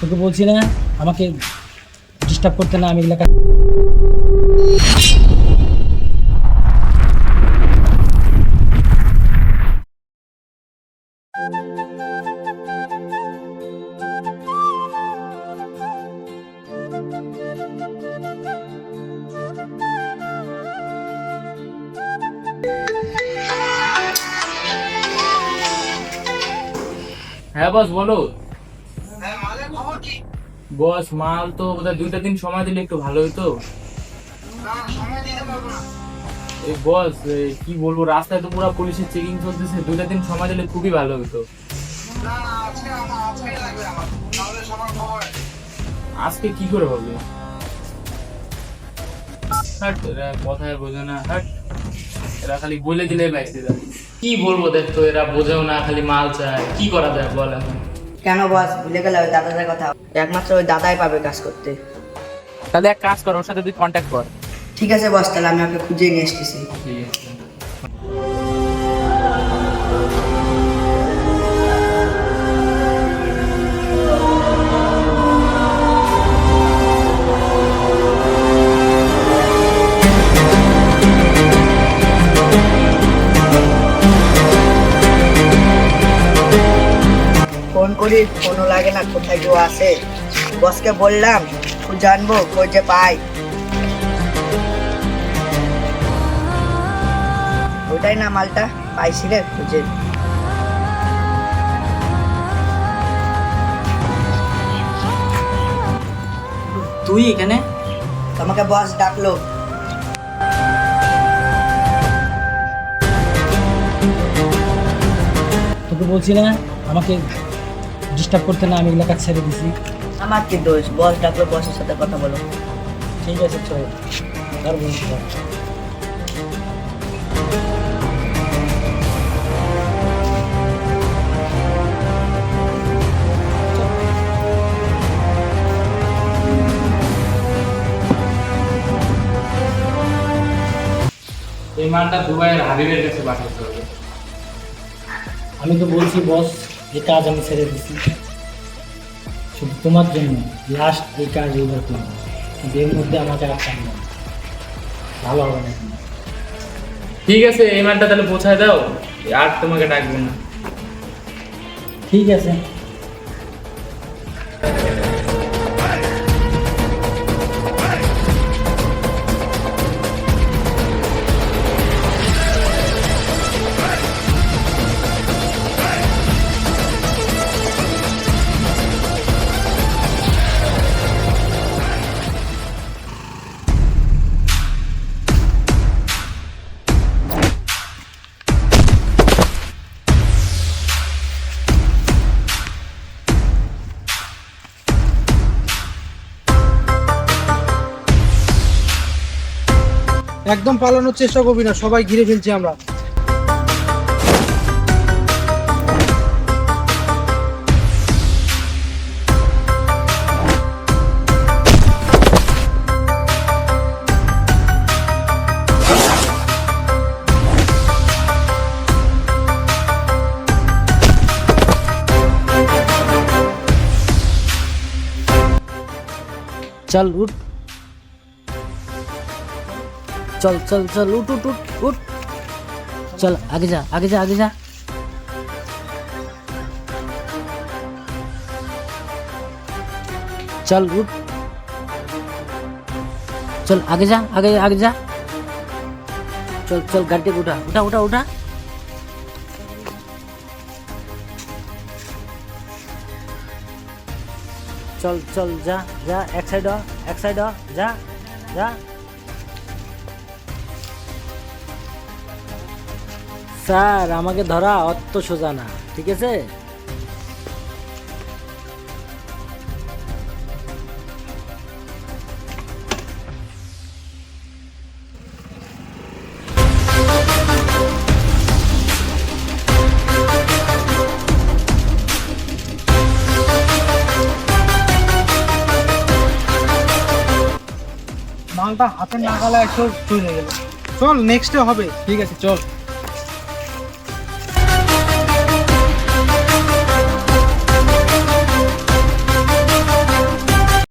তোকে বলছি না আমাকে ডিস্টার্ব করতে না আমি এগুলা কাজ হ্যাঁ বস বলো। বস মাল তো বোধহয় দুইটা দিন সময় দিলে একটু ভালো হতো না এই বস কি বলব রাস্তায় তো পুরো পুলিশের চেকিং চলতেছে দুইটা দিন সময় দিলে খুবই ভালো হতো না আজকে কি করে হবে? হাট, এরা কথায় বোঝে না হাট। এরা খালি বলে দিলে যায় কি বলব দেখ তো এরা বোঝেও না খালি মাল চায়। কি করা যায় বল এখন? কেন বস ভুলে গেলে ওই দাদাদের কথা। একমাত্র ওই দাদাই পাবে কাজ করতে। তাহলে এক কাজ কর ওর সাথে তুই কন্ট্যাক্ট কর। ঠিক আছে বস তাহলে আমি ওকে খুঁজে নিয়ে এসতেছি ফোন করি ফোনও লাগে না কোথায় কেউ আসে বসকে বললাম জানব যে পাই। ওটাই না মালটা পাইছি রে খুঁজে। তুই এখানে? তোমাকে বস ডাকলো। তোকে বলছি না আমাকে ডিস্টার্ব করতে না আমি এগুলা কাজ ছেড়ে দিছি। আমার কি দোষ? বস ডাকলো বসের সাথে কথা বলো। ঠিক আছে চল। আর বলছি না। এই মালটা দুবাইয়ের হাবিবের কাছে পাঠাতে হবে আমি তো বলছি বস এই কাজ আমি ছেড়ে দিচ্ছি শুধু তোমার জন্য লাস্ট এই কাজ এইবার করব কিন্তু এর মধ্যে আমাকে আর না। ভালো হবে না। ঠিক আছে এই মালটা তাহলে পৌঁছায় দাও। আর তোমাকে ডাকবো না। ঠিক আছে। একদম পালানোর চেষ্টা করবি না সবাই ঘিরে ফেলছি আমরা। চল উঠ। चल चल चल, उठ उठ उठ उठ। चल, आगे जा आगे जा आगे जा। चल, उठ। चल, आगे जा आगे जा आगे जा। चल चल, गाड़ी को उठा उठा उठा उठा। चल चल, जा जा, एक साइड एक साइड जा जा। স্যার, আমাকে ধরা অত সোজা না, ঠিক আছে? মালটা হাতে না নাগালে একটু গেল। চল নেক্সটে হবে। ঠিক আছে, চল।